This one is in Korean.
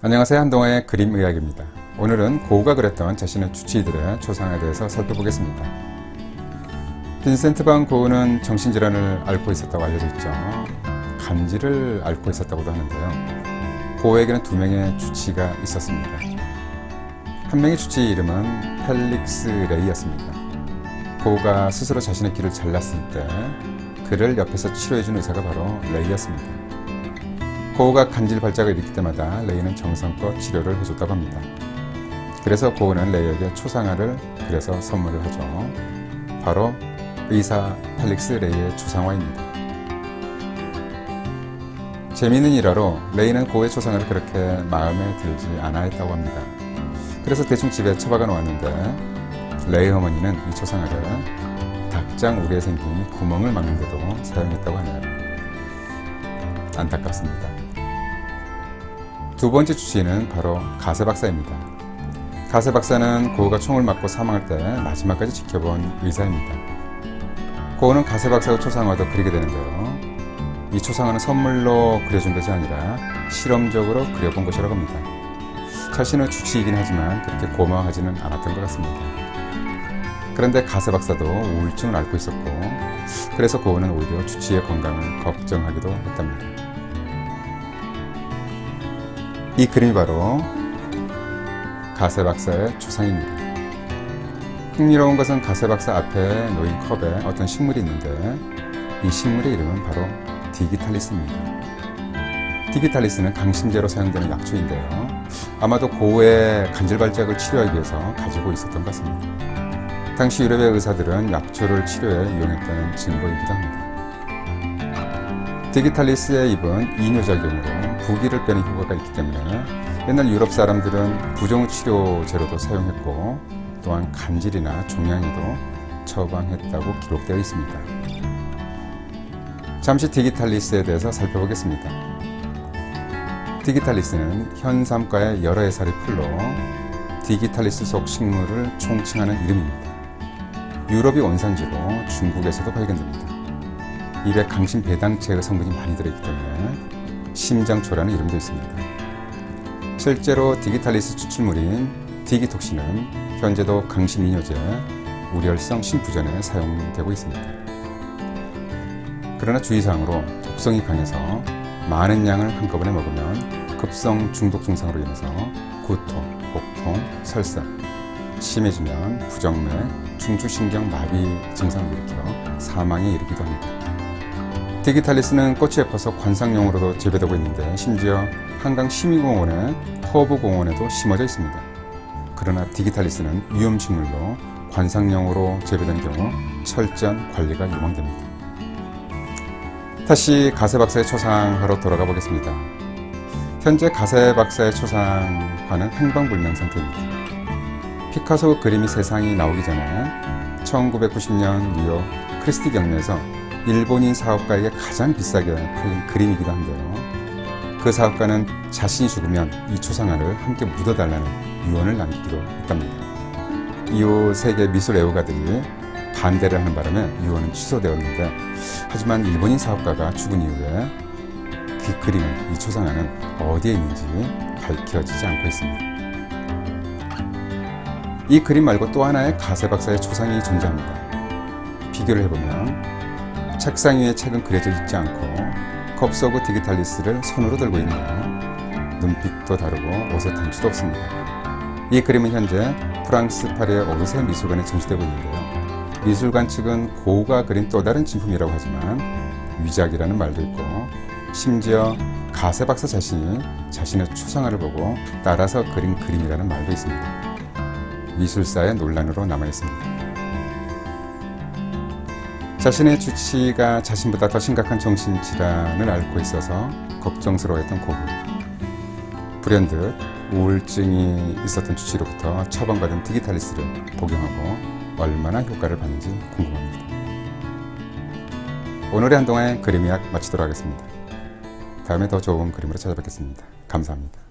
안녕하세요 한동아의 그림 의학입니다. 오늘은 고우가 그렸던 자신의 주치의들의 초상에 대해서 살펴보겠습니다. 빈센트 반 고우는 정신질환을 앓고 있었다고 알려져 있죠. 간질을 앓고 있었다고도 하는데요. 고우에게는 두 명의 주치의가 있었습니다. 한 명의 주치의 이름은 펠릭스 레이였습니다. 고우가 스스로 자신의 귀를 잘랐을 때 그를 옆에서 치료해준 의사가 바로 레이였습니다. 고우가 간질 발작을 일으킬 때마다 레이는 정성껏 치료를 해줬다고 합니다. 그래서 고우는 레이에게 초상화를 그려서 선물을 하죠. 바로 의사 펠릭스 레이의 초상화입니다. 재미있는 일화로 레이는 고우의 초상화를 그렇게 마음에 들지 않아 했다고 합니다. 그래서 대충 집에 처박아 놓았는데 레이 어머니는 이 초상화를 닭장 우리에 생긴 구멍을 막는데도 사용했다고 하네요. 안타깝습니다. 두 번째 주치의는 바로 가세 박사입니다. 가세 박사는 고우가 총을 맞고 사망할 때 마지막까지 지켜본 의사입니다. 고우는 가세 박사의 초상화도 그리게 되는데요. 이 초상화는 선물로 그려준 것이 아니라 실험적으로 그려본 것이라고 합니다. 자신은 주치이긴 하지만 그렇게 고마워하지는 않았던 것 같습니다. 그런데 가세 박사도 우울증을 앓고 있었고, 그래서 고우는 오히려 주치의 건강을 걱정하기도 했답니다. 이 그림이 바로 가세 박사의 초상입니다. 흥미로운 것은 가세 박사 앞에 놓인 컵에 어떤 식물이 있는데 이 식물의 이름은 바로 디기탈리스입니다. 디기탈리스는 강심제로 사용되는 약초인데요. 아마도 고우의 간질발작을 치료하기 위해서 가지고 있었던 것 같습니다. 당시 유럽의 의사들은 약초를 치료에 이용했다는 증거이기도 합니다. 디기탈리스의 잎은 이뇨작용으로 부기를 빼는 효과가 있기 때문에 옛날 유럽 사람들은 부종 치료제로도 사용했고 또한 간질이나 종양에도 처방했다고 기록되어 있습니다. 잠시 디기탈리스에 대해서 살펴보겠습니다. 디기탈리스는 현삼과의 여러 해살이 풀로 디기탈리스 속 식물을 총칭하는 이름입니다. 유럽이 원산지로 중국에서도 발견됩니다. 입에 강심 배당체의 성분이 많이 들어있기 때문에 심장초라는 이름도 있습니다. 실제로 디기탈리스 추출물인 디기톡신은 현재도 강심 이뇨제, 우열성 심부전에 사용되고 있습니다. 그러나 주의사항으로 독성이 강해서 많은 양을 한꺼번에 먹으면 급성 중독 증상으로 인해서 구토, 복통, 설사, 심해지면 부정맥, 중추신경 마비 증상을 일으켜 사망에 이르기도 합니다. 디기탈리스는 꽃이 예뻐서 관상용으로도 재배되고 있는데 심지어 한강 시민공원의 허브공원에도 심어져 있습니다. 그러나 디기탈리스는 위험식물로 관상용으로 재배되는 경우 철저한 관리가 요망됩니다. 다시 가세 박사의 초상화로 돌아가 보겠습니다. 현재 가세 박사의 초상화는 행방불명 상태입니다. 피카소 그림이 세상이 나오기 전에 1990년 뉴욕 크리스티 경매에서 일본인 사업가에게 가장 비싸게 팔린 그림이기도 한데요. 그 사업가는 자신이 죽으면 이 초상화를 함께 묻어달라는 유언을 남기기도 했답니다. 이후 세계 미술 애호가들이 반대를 하는 바람에 유언은 취소되었는데 하지만 일본인 사업가가 죽은 이후에 그 그림은 이 초상화는 어디에 있는지 밝혀지지 않고 있습니다. 이 그림 말고 또 하나의 가세 박사의 초상이 존재합니다. 비교를 해보면 책상 위에 책은 그려져 있지 않고 컵서브 디기탈리스를 손으로 들고 있네요. 눈빛도 다르고 옷의 단추도 없습니다. 이 그림은 현재 프랑스 파리의 오르세 미술관에 전시되고 있는데요. 미술관 측은 고우가 그린 또 다른 진품이라고 하지만 위작이라는 말도 있고 심지어 가세 박사 자신이 자신의 초상화를 보고 따라서 그린 그림이라는 말도 있습니다. 미술사의 논란으로 남아 있습니다. 자신의 주치가 자신보다 더 심각한 정신질환을 앓고 있어서 걱정스러워했던 고부. 불현듯 우울증이 있었던 주치로부터 처방받은 디기탈리스를 복용하고 얼마나 효과를 받는지 궁금합니다. 오늘의 한동안의 그림이약 마치도록 하겠습니다. 다음에 더 좋은 그림으로 찾아뵙겠습니다. 감사합니다.